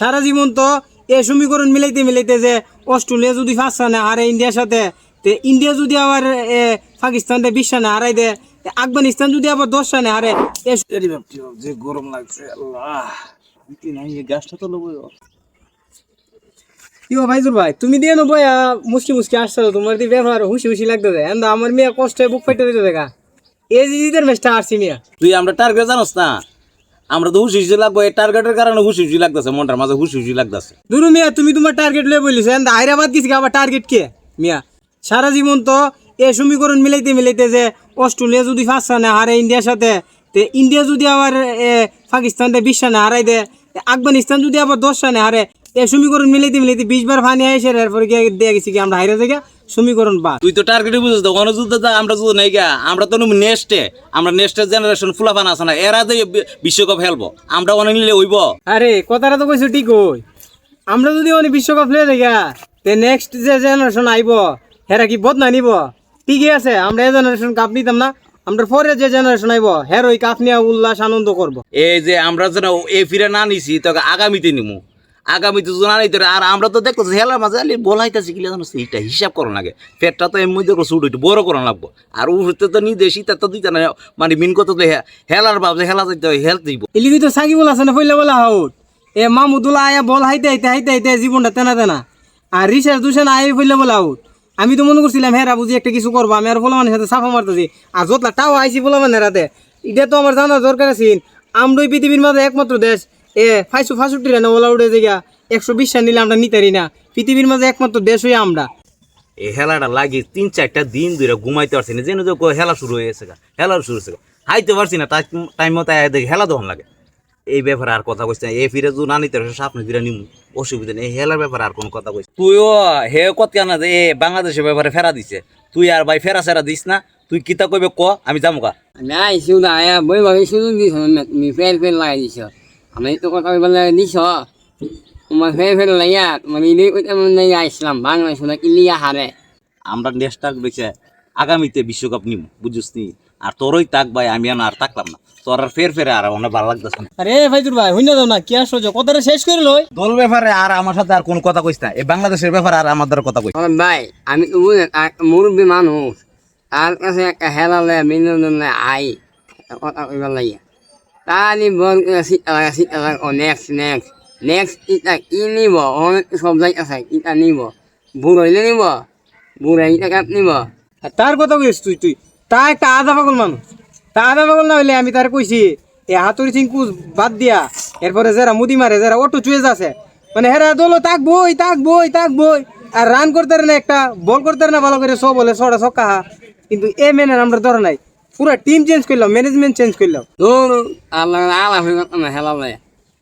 সারা জীবন তো এ সমীকরণ মিলাইতে মিলাইতে যে অস্ট্রেলিয়া যদি ফার্স্ট রানে হারে ইন্ডিয়ার সাথে তে ইন্ডিয়া যদি আবার এ, পাকিস্তানকে বিশ রানে হারাই দেয় আফগানিস্তান যদি আবার দশ রানে হারে যে গরম লাগছে আল্লাহ। গাছটা তো লবো ইও ভাইজুর ভাই তুমি দিয়ে নো বয়া মুসকি মুসকি আসছো তোমার দিয়ে ব্যবহার হুসি হুসি লাগতেছে। এন্দা আমার মেয়ে কষ্টে বুক ফাইটে দিতে দেখা এই যে ঈদের ম্যাচটা আসছি মিয়া। তুই আমরা টার্গেট জানোস না? আমরা তো হুশি হুশি লাগবো এই টার্গেটের কারণে হুশি হুশি লাগতেছে মনটার মাঝে হুশি হুশি লাগতেছে। দুরু মিয়া তুমি তোমার টার্গেট লয়ে বলিস এন্দা হায়দ্রাবাদ গেছি আবার টার্গেট কে? মিয়া সারা জীবন তো এ সমীকরণ মিলাইতে মিলাইতে যে অস্ট্রেলিয়া যদি ফার্স্ট রানে হারে ইন্ডিয়ার সাথে তে ইন্ডিয়া যদি আবার এ, পাকিস্তানকে বিশ রানে হারাই দেয় আফগানিস্তান যদি আবার দশ রানে হারে এ সমীকরণ মিলাইতে মিলাইতে বিশ বার ফানি আইসে এরপরে গিয়ে দিয়ে গেছি কি আমরা হাইরে থেকে সমীকরণ বা তুই তো টার্গেট বুঝিস তো অনুযুদ্ধ আমরা যদি নাই গা। আমরা তো নেক্সটে আমরা নেক্সটের জেনারেশন ফুলাফান আছে না এরা যে বিশ্বকাপ খেলব আমরা অনেক নিলে হইব। আরে কথাটা তো কইছো ঠিক ওই আমরা যদি অনেক বিশ্বকাপ লয়ে দেখা তে নেক্সট যে জেনারেশন আইব হেরা কি বদনা নিব? ঠিকই আছে আমরা এই জেনারেশন কাপ নিতাম না আমরা পরে যে জেনারেশন আইব হের ওই কাপ নিয়ে উল্লাস আনন্দ করব। এই যে আমরা যেন এ ফিরে না নিছি তোকে আগামীতে নিমু। আগামীতে যদি না নিতে আর আমরা তো দেখো হেলার মাঝে আলি বলাইতেছি কিলে জানো এইটা হিসাব করো লাগে পেটটা তো এমনি দেখো সুট একটু বড় করো লাগবো। আর উঠতে তো নিতে শীতের তো দিতে না মানে মিন কত তো হে- হেলার ভাবছে হেলা যাইতে হয়, হেলথ দিব এলিগি তো সাকিব বল আছে না পইলে বলা হাউট এ মামুদুল্লাহ আয়া বল হাইতে হাইতে হাইতে হাইতে জীবনটা তেনা তেনা। আর রিসার্চ দুসেন আয় পইলে বলা আউট আমি তো মনে করছিলাম, হেরা বুঝি একটা কিছু করব, আমি আর ফলামানের সাথে সাফা মারতেছি। আর যতলা টাও আইছি ফলামানের রাতে এটা তো আমার জানার দরকার আছে। আমরা ওই পৃথিবীর মাঝে একমাত্র দেশ। এ ফাইসু ফাঁসুটি রানে ওলা উঠে জায়গা একশো বিশ রান নিলে আমরা নিতারি না। পৃথিবীর মাঝে একমাত্র দেশ হই আমরা। এই হেলাটা লাগে তিন চারটা দিন ধরে ঘুমাইতে পারছি না। যেন যে হেলা শুরু হয়ে গেছে হেলা শুরু হয়েছে হাইতে পারছি না তাই টাইম মতো দেখি হেলা তখন লাগে। এই ব্যাপারে আর কথা কইস না। এই ফিরে যদি না নিতে সামনে ফিরে নিমু। অসুবিধা নেই। এই হেলার ব্যাপারে আর কোনো কথা কইস তুইও হে কত কেন যে এ বাংলাদেশের ব্যাপারে ফেরা দিছে। তুই আর ভাই ফেরা সেরা দিস না। তুই কিতা কইবে ক? আমি যাব কা আমি আইসি না আয়া বই ভাবি শুধু দিছ ফের ফের লাগাই দিছ। আমি তো কথা বলে দিছ তোমার ফের ফের লাইয়া তোমার ইলি কইতে মনে আইসলাম বাংলা শোনা ইলিয়া হারে? আমরা নেক্সট বেছে আগামীতে বিশ্বকাপ নিম বুঝছিস নি আর তোরই তাক ভাই আমি আর আর তাকলাম না। তোর আর ফের ফেরে আর অনেক ভালো লাগতেছে না। আরে ভাই হইনা যাও না কি আসছো কথাটা শেষ করে লই। দল ব্যাপারে আর আমার সাথে আর কোনো কথা কইস না এই বাংলাদেশের ব্যাপারে আর আমাদের কথা কইস। ভাই আমি মুরব্বী মানুষ তার কাছে একটা হেলা লয়া বিনোদন আই কথা কইবার লাইয়া ও নেক্সট নেক্সট নেক্সট ইটা কি নিব অনেক সব জায়গা আছে ইটা নিব বুড়াইলে নিব বুড়াই ইটা কাপ নিব তার কথা কইস তুই তুই তা একটা আধা পাগল মানুষ তা আধা পাগল না হইলে আমি তার কইছি এ হাতুড়ি চিঙ্কু বাদ দিয়া এরপরে যারা মুদি মারে যারা অটো চুয়েজ আছে মানে হেরা দোলো তাক বই তাক বই তাক বই আর রান করতে না একটা বল করতে না ভালো করে সব বলে ছড়া ছক্কা কিন্তু এ মেনে আমরা ধরে নাই পুরো টিম চেঞ্জ করলাম ম্যানেজমেন্ট চেঞ্জ করলাম। ধর আল্লাহ আল্লাহ হয়ে গেল না হেলা ভাই।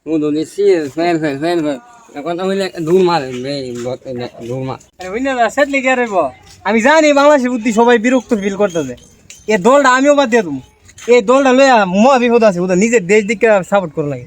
ও দৌড়ি সিয়ে ফের ফের ফের ফের কথা হইলে দূর মার দূর মার। আরে হইনা না সেট লেগে রইব। আমি জানি বাংলাদেশের বুদ্ধি সবাই বিরক্ত ফিল করতেছে। এ দলটা আমিও বাদ দিয়ে দেবো। এই দলটা লইয়া মহা বিপদ আছে ওদের নিজের দেশ দিকে সাপোর্ট করে লাগে।